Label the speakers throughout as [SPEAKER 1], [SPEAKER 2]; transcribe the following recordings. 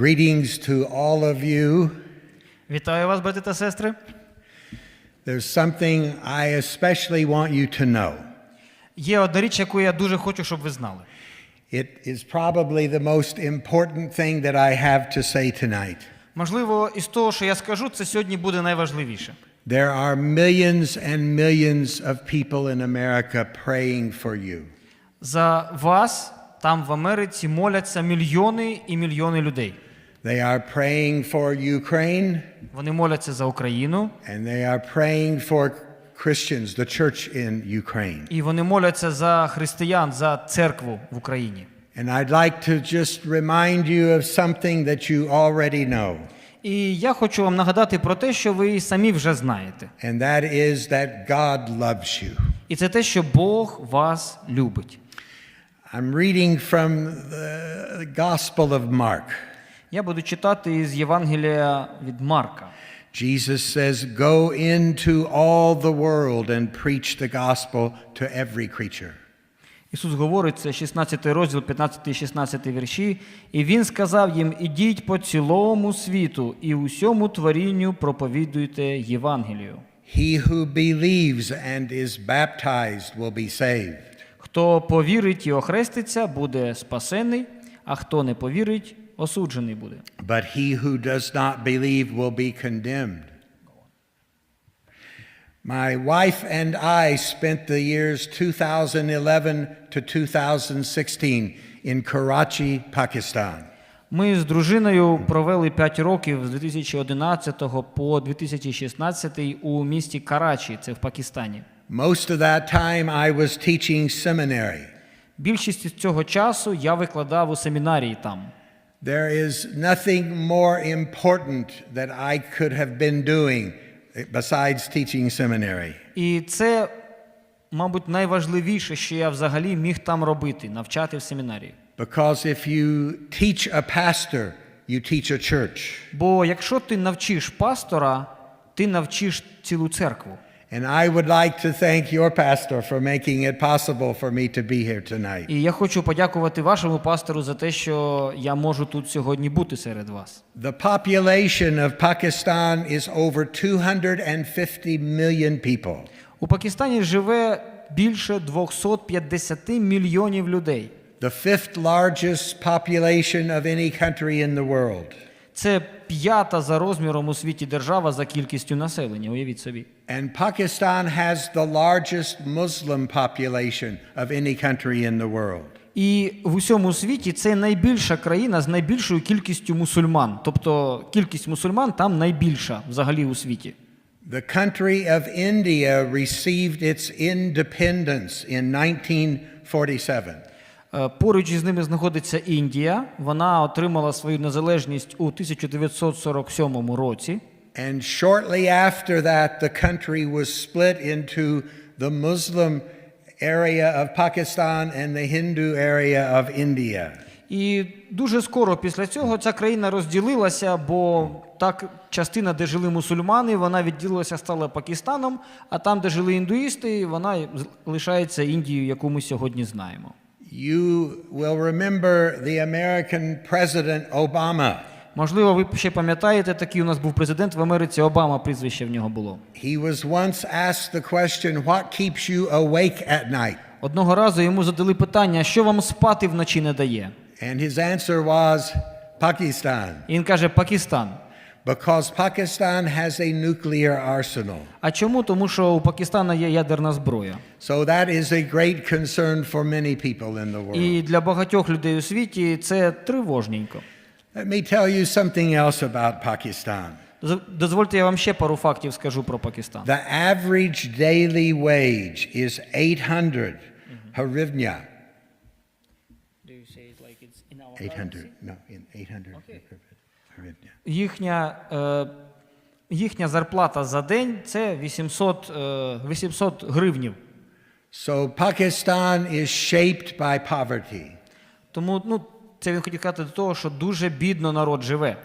[SPEAKER 1] Greetings to all of you.
[SPEAKER 2] Вітаю вас, брати та сестри.
[SPEAKER 1] There's something I especially want you to know.
[SPEAKER 2] Є одна річ, яку я дуже хочу, щоб ви знали.
[SPEAKER 1] It is probably the most important thing that I have to say tonight.
[SPEAKER 2] Можливо, із того, що я скажу, це сьогодні буде найважливіше.
[SPEAKER 1] There are millions and millions of people in America praying for you.
[SPEAKER 2] За вас там в Америці моляться мільйони і мільйони людей.
[SPEAKER 1] They are praying for Ukraine
[SPEAKER 2] Вони моляться за Україну,
[SPEAKER 1] and they are praying for Christians, the church in Ukraine.
[SPEAKER 2] і вони моляться за християн, за церкву в Україні.
[SPEAKER 1] And I'd like to just remind you of something that you already know.
[SPEAKER 2] І я хочу вам нагадати про те, що ви і самі вже знаєте.
[SPEAKER 1] And that is that God loves you.
[SPEAKER 2] І це те, що Бог вас любить.
[SPEAKER 1] I'm reading from the Gospel of Mark.
[SPEAKER 2] Я буду читати із Євангелія від Марка.
[SPEAKER 1] Jesus says, Go into all the world and preach the gospel to every creature.
[SPEAKER 2] Ісус говорить, це 16 розділ, 15 і 16 вірші, і Він сказав їм: Ідіть по цілому світу і усьому творінню проповідуйте Євангелію.
[SPEAKER 1] He who believes and is baptized will be saved,
[SPEAKER 2] Хто повірить і охреститься, буде спасений, а хто не повірить, осуджений буде.
[SPEAKER 1] but he who does not believe will be condemned. My wife and I spent the years 2011 to 2016 in Karachi, Pakistan.
[SPEAKER 2] Ми з дружиною провели 5 років з 2011 по 2016 у місті Карачі, це в Пакистані.
[SPEAKER 1] Most of that time I was teaching seminary.
[SPEAKER 2] Більшість цього часу я викладав у семінарії там.
[SPEAKER 1] There is nothing more important that I could have been doing besides teaching seminary.
[SPEAKER 2] І це, мабуть, найважливіше, що я взагалі міг там робити навчати в семінарії.
[SPEAKER 1] Because if you teach a pastor, you teach a church.
[SPEAKER 2] Бо якщо ти навчиш пастора, ти навчиш цілу церкву.
[SPEAKER 1] And I would like to thank your pastor for making it possible for me to be here tonight.
[SPEAKER 2] І я хочу подякувати вашому пастору за те, що я можу тут сьогодні бути серед вас.
[SPEAKER 1] The population of Pakistan is over 250 million people.
[SPEAKER 2] У Пакистані живе більше 250 мільйонів людей.
[SPEAKER 1] The fifth largest population of any country in the world.
[SPEAKER 2] Це п'ята за розміром у світі держава за кількістю населення. Уявіть собі.
[SPEAKER 1] And Pakistan has the largest Muslim population of any country in the world.
[SPEAKER 2] І в усьому світі це найбільша країна з найбільшою кількістю мусульман. Тобто кількість мусульман там найбільша взагалі у світі.
[SPEAKER 1] The country of India received its independence in 1947.
[SPEAKER 2] Е, Поруч із ними знаходиться Індія. Вона отримала свою незалежність у 1947 році.
[SPEAKER 1] And shortly after that, the country was split into the Muslim area of Pakistan and the Hindu area of India.
[SPEAKER 2] І дуже скоро після цього ця країна розділилася, бо так частина, де жили мусульмани, вона відділилася, стала Пакистаном, а там, де жили індуїсти, вона з- лишається Індією, яку ми сьогодні знаємо.
[SPEAKER 1] You will remember the American President Obama.
[SPEAKER 2] Можливо, ви ще пам'ятаєте, такий у нас був президент в Америці Обама, прізвище в нього було.
[SPEAKER 1] He was once asked the question, What keeps you awake at night?
[SPEAKER 2] Одного разу йому задали питання, що вам спати вночі не дає.
[SPEAKER 1] And his answer was Pakistan,
[SPEAKER 2] І він каже: Пакистан.
[SPEAKER 1] because Pakistan has a nuclear arsenal.
[SPEAKER 2] А чому? Тому що у Пакистана є ядерна зброя.
[SPEAKER 1] So that is a great concern for many people in the world.
[SPEAKER 2] І для багатьох людей у світі це тривожненько.
[SPEAKER 1] Let me tell you something else about Pakistan.
[SPEAKER 2] Доз- Дозвольте, я вам ще пару фактів скажу про Пакистан.
[SPEAKER 1] The average daily wage is 800 hryvnia. 800, no, in 800 hryvnia.
[SPEAKER 2] Їхня, е, їхня зарплата за день це 800, е, 800 гривнів.
[SPEAKER 1] So Pakistan is shaped by poverty.
[SPEAKER 2] Тому ну, це він хотів сказати до того, що дуже бідно народ живе.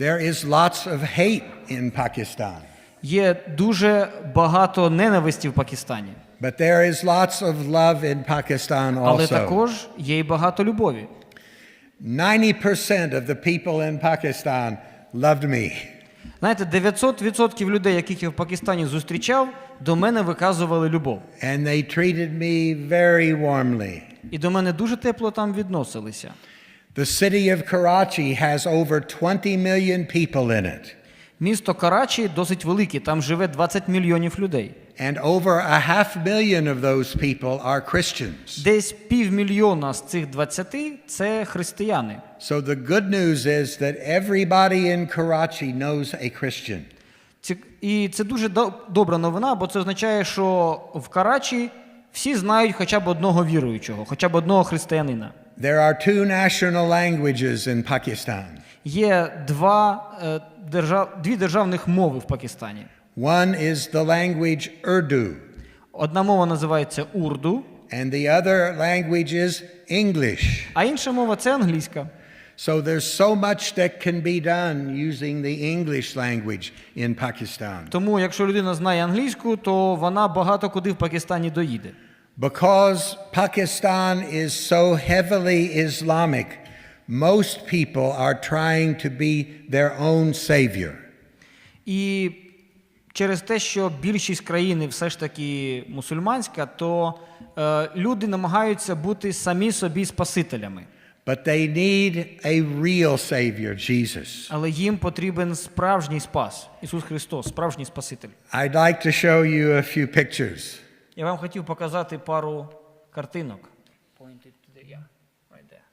[SPEAKER 1] There is lots of hate in Pakistan,
[SPEAKER 2] Є дуже багато ненависті в Пакистані,
[SPEAKER 1] but there is lots of love in Pakistan
[SPEAKER 2] але також є і багато любові.
[SPEAKER 1] 90% of the people in Pakistan loved me.
[SPEAKER 2] Знаєте, 900% людей, яких я в Пакистані зустрічав, до мене виказували любов.
[SPEAKER 1] And they treated me very warmly.
[SPEAKER 2] І до мене дуже тепло там відносилися.
[SPEAKER 1] The city of Karachi has over 20 million people in it.
[SPEAKER 2] Місто Карачі досить велике, там живе 20 мільйонів людей.
[SPEAKER 1] And over a half million of those people are Christians.
[SPEAKER 2] Десь півмільйона з цих 20 – це християни.
[SPEAKER 1] So the good news is that everybody in Karachi knows a Christian.
[SPEAKER 2] І це дуже добра новина, бо це означає, що в Карачі всі знають хоча б одного віруючого, хоча б одного християнина.
[SPEAKER 1] There are two national languages in Pakistan.
[SPEAKER 2] Є два, е, держав, дві державних мови в Пакистані.
[SPEAKER 1] One is the language Urdu,
[SPEAKER 2] Одна мова називається урду,
[SPEAKER 1] and the other language is English.
[SPEAKER 2] а інша мова це англійська.
[SPEAKER 1] So there's so much that can be done using the English language in Pakistan.
[SPEAKER 2] Тому, якщо людина знає англійську, то вона багато куди в Пакистані доїде.
[SPEAKER 1] Because Pakistan is so heavily Islamic, most people are trying to be their own savior.
[SPEAKER 2] І через те, що більшість країни все ж таки мусульманська, то е, люди намагаються бути самі собі спасителями.
[SPEAKER 1] But they need a real savior, Jesus.
[SPEAKER 2] Але їм потрібен справжній спас, Ісус Христос, справжній Спаситель.
[SPEAKER 1] I'd like to show you a few pictures.
[SPEAKER 2] Я вам хотів показати пару картинок. Pointed to the- yeah, right there.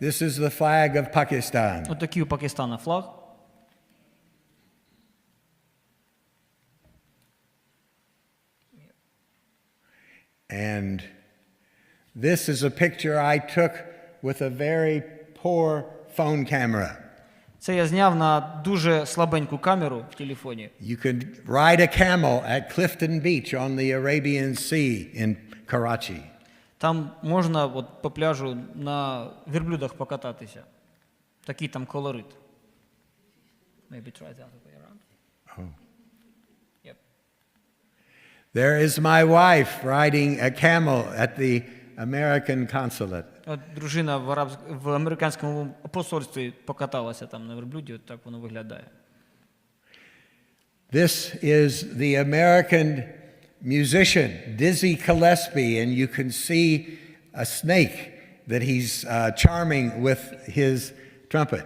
[SPEAKER 1] This is the flag of Pakistan.
[SPEAKER 2] Отакий у Пакистана флаг.
[SPEAKER 1] And this is a picture I took with a very poor phone camera.
[SPEAKER 2] Це я зняв на дуже слабеньку камеру в телефоні.
[SPEAKER 1] You could ride a camel at Clifton Beach on the Arabian Sea in Karachi.
[SPEAKER 2] Там можна от по пляжу на верблюдах покататися. Такий там колорит. Maybe try the other way around.
[SPEAKER 1] Oh.
[SPEAKER 2] Yep.
[SPEAKER 1] There is my wife riding a camel at the American consulate.
[SPEAKER 2] Дружина в, араб... в американському посольстві покаталася там на верблюді, от так воно виглядає.
[SPEAKER 1] This is the American musician, Dizzy Gillespie, and you can see a snake that he's uh, charming with his trumpet.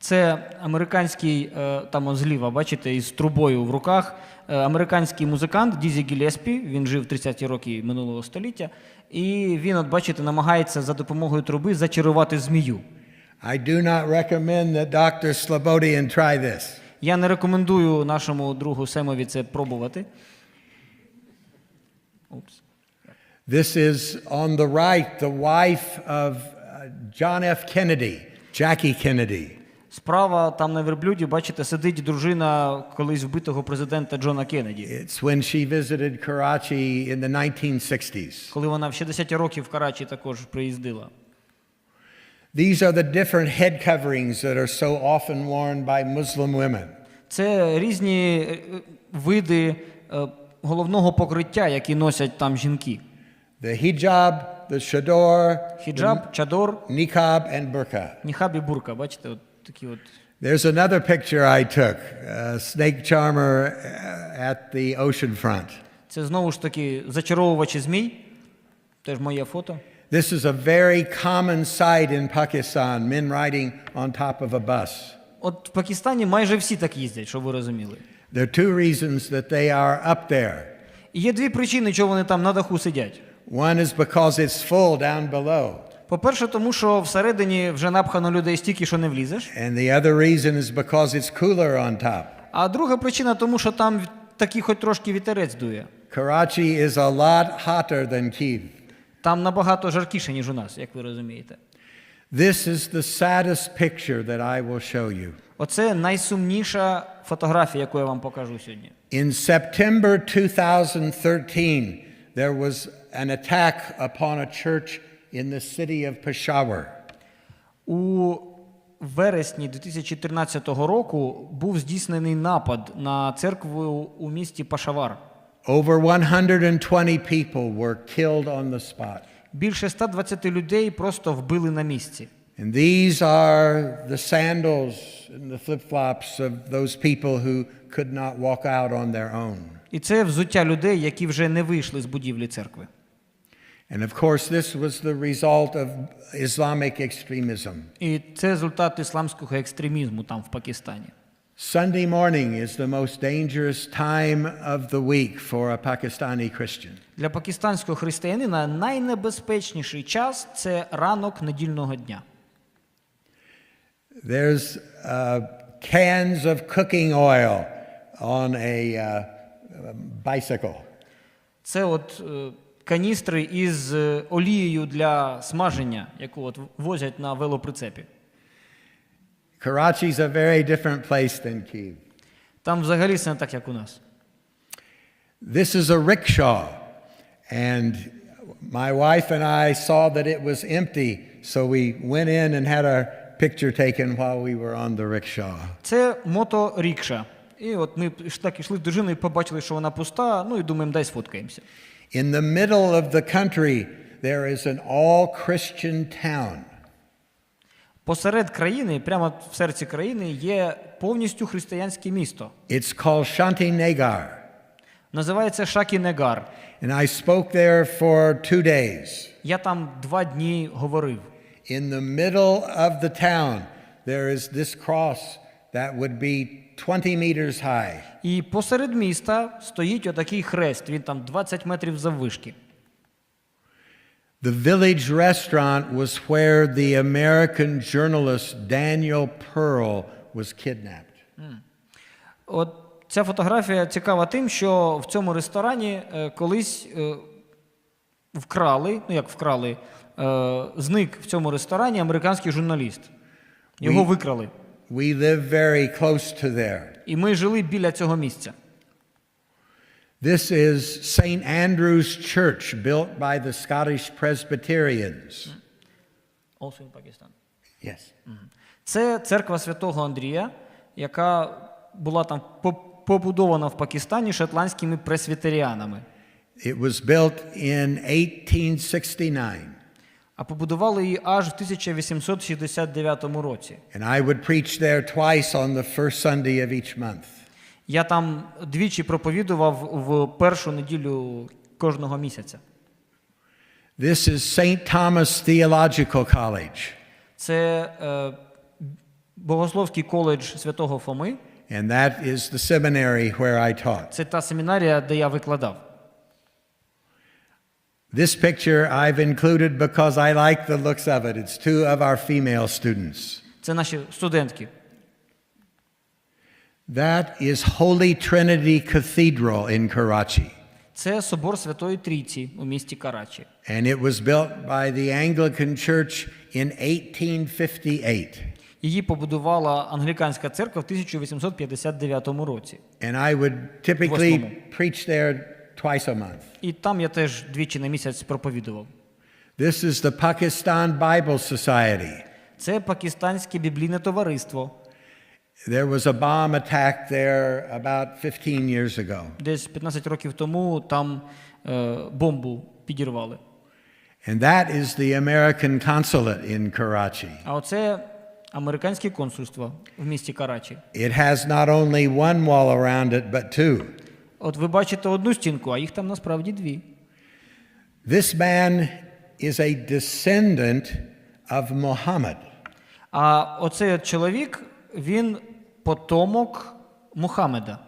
[SPEAKER 2] Це американський, е, там зліва, бачите, із трубою в руках. Е, Американський музикант Дізі Гілеспі, він жив в 30-ті роки минулого століття, і він, от бачите, намагається за допомогою труби зачарувати змію.
[SPEAKER 1] I do not recommend that Dr. Slobodian try this.
[SPEAKER 2] Я не рекомендую нашому другу Семові це пробувати. Упс.
[SPEAKER 1] This is on the right, the wife of uh, John F. Kennedy, Jackie Kennedy.
[SPEAKER 2] Справа там на верблюді, бачите, сидить дружина колись вбитого президента Джона Кеннеді.
[SPEAKER 1] It's when she visited Karachi in the 1960s.
[SPEAKER 2] Коли вона в 60 років в Карачі також приїздила.
[SPEAKER 1] These are the different head coverings that are so often worn by Muslim women.
[SPEAKER 2] Це різні е, види е, головного покриття, які носять там жінки:
[SPEAKER 1] The hijab, the shador,
[SPEAKER 2] хіджаб, чадор,
[SPEAKER 1] niqab, and burqa.
[SPEAKER 2] ніхаб і бурка. Бачите, от такі от.
[SPEAKER 1] There's another picture I took, a snake charmer uh, at the ocean front.
[SPEAKER 2] Це знову ж таки зачаровувачі змій. Теж моє фото.
[SPEAKER 1] This is a very common sight in Pakistan, men riding on top of a bus.
[SPEAKER 2] От в Пакистані майже всі так їздять, щоб ви розуміли.
[SPEAKER 1] There are two reasons that they are up there.
[SPEAKER 2] І є дві причини, чого вони там на даху сидять.
[SPEAKER 1] One is because it's full down below,
[SPEAKER 2] По-перше, тому що всередині вже напхано людей стільки, що не влізеш.
[SPEAKER 1] and the other reason is because it's cooler on top.
[SPEAKER 2] А друга причина, тому що там такий хоч трошки вітерець дує.
[SPEAKER 1] Karachi is a lot hotter than Kiev.
[SPEAKER 2] Там набагато жаркіше, ніж у нас, як ви розумієте.
[SPEAKER 1] This is the saddest picture that I will show you.
[SPEAKER 2] Оце найсумніша фотографія, яку я вам покажу сьогодні.
[SPEAKER 1] In September 2013, there was an attack upon a church in the city of Peshawar.
[SPEAKER 2] У вересні 2013 року був здійснений напад на церкву у місті Пашавар.
[SPEAKER 1] Over 120 people were killed on the spot.
[SPEAKER 2] Більше 120 людей просто вбили на місці.
[SPEAKER 1] And these are the sandals and the flip flops of those people who could not walk out on their own.
[SPEAKER 2] І це взуття людей, які вже не вийшли з будівлі церкви.
[SPEAKER 1] And of course, this was the result of Islamic extremism.
[SPEAKER 2] І це результат ісламського екстремізму там в Пакистані.
[SPEAKER 1] Sunday morning is the most dangerous time of the week for a Pakistani Christian.
[SPEAKER 2] Для пакистанського християнина найнебезпечніший час це ранок недільного дня.
[SPEAKER 1] There's uh, cans of cooking oil on a uh, bicycle.
[SPEAKER 2] Це от е, каністри із е, олією для смаження, яку от возять на велоприцепі.
[SPEAKER 1] Karachi's a very different place than Kiev.
[SPEAKER 2] Там взагалі все не так, як у нас.
[SPEAKER 1] This is a rickshaw, and my wife and I saw that it was empty, so we went in and had our picture taken while we were on the rickshaw.
[SPEAKER 2] Це моторікша. І от ми так ішли з дружиною, побачили, що вона пуста, ну і думаємо, дай сфоткаємося.
[SPEAKER 1] In the middle of the country, there is an all Christian town.
[SPEAKER 2] Посеред країни, прямо в серці країни, є повністю християнське місто.
[SPEAKER 1] It's called Shanti
[SPEAKER 2] Називається Шакі-Негар.
[SPEAKER 1] And I spoke there for two days.
[SPEAKER 2] Я там два дні говорив.
[SPEAKER 1] In the middle of the town, there is this cross that would be 20 meters high.
[SPEAKER 2] І посеред міста стоїть отакий хрест, він там 20 метрів заввишки.
[SPEAKER 1] The village restaurant was where the American journalist Daniel Pearl was kidnapped.
[SPEAKER 2] От ця фотографія цікава тим, що в цьому ресторані е, колись е, вкрали, ну як вкрали, е, зник в цьому ресторані американський журналіст. Його викрали.
[SPEAKER 1] We live very close to there.
[SPEAKER 2] І ми жили біля цього місця.
[SPEAKER 1] This is St. Andrew's Church, built by the Scottish Presbyterians. Yes.
[SPEAKER 2] Це церква святого Андрія, яка була там по- побудована в Пакистані шотландськими пресвітеріанами.
[SPEAKER 1] It was built in 1869,
[SPEAKER 2] А побудували її аж в 1869 році.
[SPEAKER 1] and I would preach there twice on the first Sunday of each month.
[SPEAKER 2] Я там двічі проповідував в першу неділю кожного місяця.
[SPEAKER 1] This is St. Thomas Theological College,
[SPEAKER 2] Це е, Богословський коледж святого Фоми.
[SPEAKER 1] and that is the seminary where I taught.
[SPEAKER 2] Це та семінарія, де я викладав.
[SPEAKER 1] This picture I've included because I like the looks of it. It's two of our female students.
[SPEAKER 2] Це наші студентки.
[SPEAKER 1] That is Holy Trinity Cathedral in Karachi,
[SPEAKER 2] Це собор Святої Трійці у місті Карачі.
[SPEAKER 1] and it was built by the Anglican Church in 1858.
[SPEAKER 2] Її побудувала англіканська церква в 1859 році.
[SPEAKER 1] And I would typically
[SPEAKER 2] Восьмому.
[SPEAKER 1] preach there twice a month.
[SPEAKER 2] І там я теж двічі на місяць проповідував.
[SPEAKER 1] This is the Pakistan Bible Society.
[SPEAKER 2] Це пакистанське біблійне товариство.
[SPEAKER 1] There was a bomb attack there about 15 years ago.
[SPEAKER 2] Десь 15 років тому там е, бомбу підірвали.
[SPEAKER 1] And that is the American consulate in Karachi.
[SPEAKER 2] А оце американське консульство в місті Карачі.
[SPEAKER 1] It has not only one wall around it, but two.
[SPEAKER 2] От ви бачите одну стінку, а їх там насправді дві.
[SPEAKER 1] This man is a descendant of Muhammad.
[SPEAKER 2] А оцей от чоловік, він потомок Мухаммеда.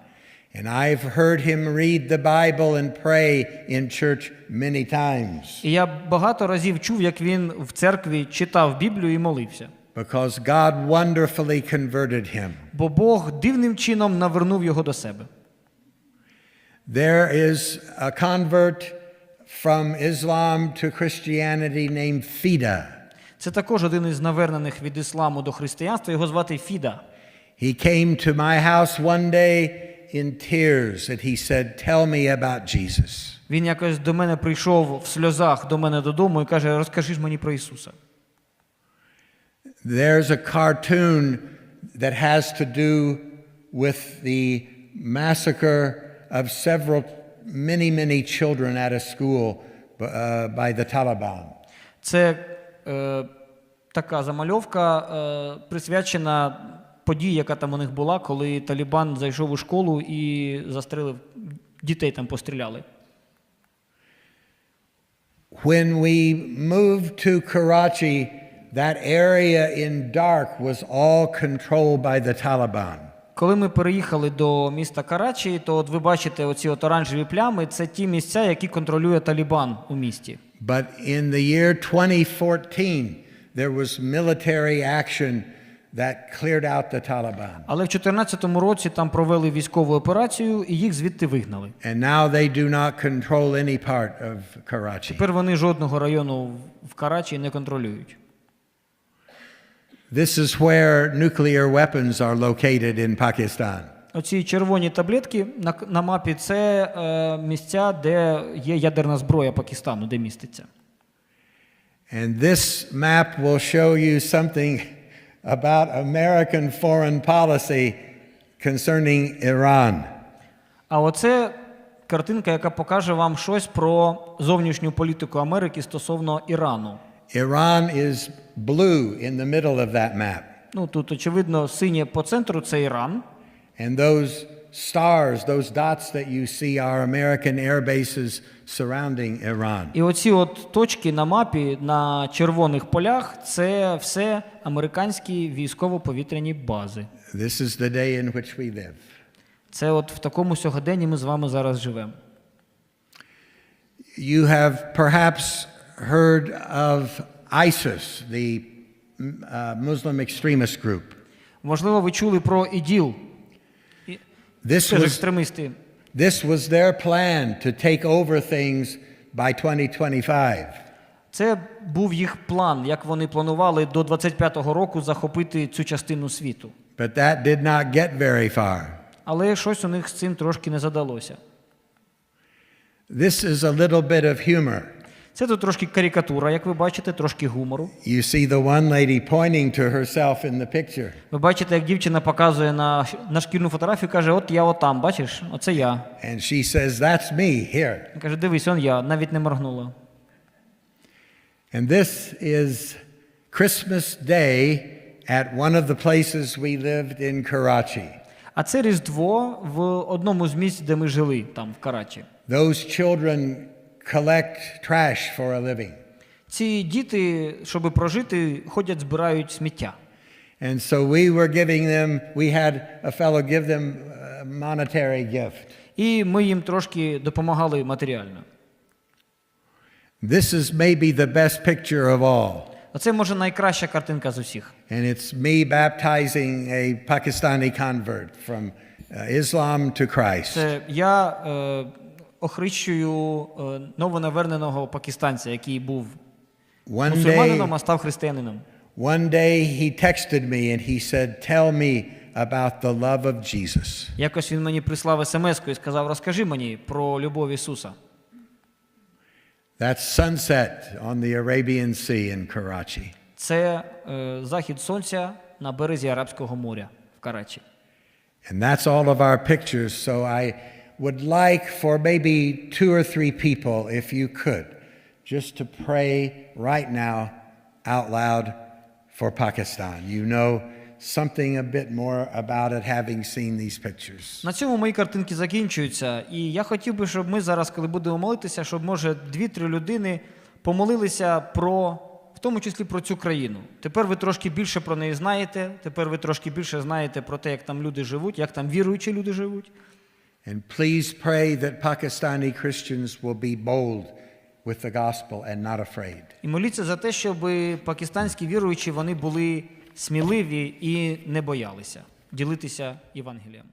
[SPEAKER 1] And I've heard him read the Bible and pray in church many times
[SPEAKER 2] І я багато разів чув, як він в церкві читав Біблію і молився.
[SPEAKER 1] because God wonderfully converted him.
[SPEAKER 2] Бо Бог дивним чином навернув його до себе.
[SPEAKER 1] There is a convert from Islam to Christianity named Fida.
[SPEAKER 2] Це також один із навернених від ісламу до християнства. Його звати Фіда.
[SPEAKER 1] He came to my house one day in tears and he said, Tell me about Jesus.
[SPEAKER 2] Він якось до мене прийшов в сльозах до мене додому і каже: Розкажи ж мені про Ісуса.
[SPEAKER 1] There's a cartoon that has to do with the massacre of several, many, many children at a school uh, by the Taliban.
[SPEAKER 2] Це е, така замальовка, е, присвячена події, яка там у них була, коли Талібан зайшов у школу і застрелив дітей там постріляли.
[SPEAKER 1] When we moved to Karachi, that area in dark was all controlled by the Taliban.
[SPEAKER 2] Коли ми переїхали до міста Карачі, то от ви бачите оці от оранжеві плями, це ті місця, які контролює Талібан у місті.
[SPEAKER 1] But in the year 2014, there was military action that cleared out the Taliban.
[SPEAKER 2] Але в 2014 році там провели військову операцію і їх звідти вигнали.
[SPEAKER 1] And now they do not control any part of Karachi.
[SPEAKER 2] Тепер вони жодного району в Карачі не контролюють.
[SPEAKER 1] This is where nuclear weapons are located in Pakistan.
[SPEAKER 2] Оці червоні таблетки на, на мапі це е, місця, де є ядерна зброя Пакистану, де міститься.
[SPEAKER 1] And this map will show you something about American foreign policy concerning Iran.
[SPEAKER 2] А оце картинка, яка покаже вам щось про зовнішню політику Америки стосовно Ірану.
[SPEAKER 1] Iran is blue in the middle of that map.
[SPEAKER 2] Ну тут очевидно синє по центру це Іран.
[SPEAKER 1] And those stars, those dots that you see are American air bases surrounding Iran.
[SPEAKER 2] І оці от точки на мапі на червоних полях це все американські військово-повітряні бази.
[SPEAKER 1] This is the day in which we live.
[SPEAKER 2] Це от в такому сьогоденні ми з вами зараз живемо.
[SPEAKER 1] You have perhaps heard of ISIS, the uh, Muslim extremist group.
[SPEAKER 2] Можливо, ви чули про іділ.
[SPEAKER 1] This
[SPEAKER 2] Теж
[SPEAKER 1] was,
[SPEAKER 2] екстремісти.
[SPEAKER 1] this was their plan to take over things by 2025.
[SPEAKER 2] Це був їх план, як вони планували до 25-го року захопити цю частину світу.
[SPEAKER 1] But that did not get very far.
[SPEAKER 2] Але щось у них з цим трошки не задалося.
[SPEAKER 1] This is a little bit of humor.
[SPEAKER 2] Це тут трошки карикатура, як ви бачите, трошки гумору.
[SPEAKER 1] You see the one lady pointing to herself in the picture.
[SPEAKER 2] Ви бачите, як дівчина показує на, на шкільну фотографію, каже: От я отам, бачиш, оце я.
[SPEAKER 1] And she says, That's me here.
[SPEAKER 2] Каже, дивись, он я, навіть не моргнула.
[SPEAKER 1] And this is Christmas Day at one of the places we lived in Karachi.
[SPEAKER 2] А це Різдво в одному з місць, де ми жили, там, в Карачі.
[SPEAKER 1] Those children collect trash for a living.
[SPEAKER 2] Ці діти, щоб прожити, ходять, збирають сміття.
[SPEAKER 1] And so we were giving them, we had a fellow give them a monetary gift.
[SPEAKER 2] І ми їм трошки допомагали матеріально.
[SPEAKER 1] This is maybe the best picture of all.
[SPEAKER 2] Оце може найкраща картинка з усіх.
[SPEAKER 1] And it's me baptizing a Pakistani convert from uh, Islam to Christ.
[SPEAKER 2] Це я е, охрещую е, новонаверненого пакистанця, який був мусульманином, а став християнином.
[SPEAKER 1] one day he texted me and he said, Tell me about the love of Jesus.
[SPEAKER 2] Якось він мені прислав смс і сказав: розкажи мені про любов Ісуса.
[SPEAKER 1] That's sunset on the Arabian Sea in Karachi.
[SPEAKER 2] Це е, захід сонця на березі Арабського моря в Карачі.
[SPEAKER 1] And that's all of our pictures. So I would like for maybe two or three people, if you could, just to pray right now out loud for Pakistan. You know something a bit more about it having seen these pictures.
[SPEAKER 2] На цьому мої картинки закінчуються. І я хотів би, щоб ми зараз, коли будемо молитися, щоб може дві-три людини помолилися про, в тому числі про цю країну. Тепер ви трошки більше про неї знаєте. Тепер ви трошки більше знаєте про те, як там люди живуть, як там віруючі люди живуть.
[SPEAKER 1] And please pray that Pakistani Christians will be bold with the gospel and not afraid.
[SPEAKER 2] І моліться за те, щоб пакистанські віруючі вони були сміливі і не боялися ділитися Євангелієм.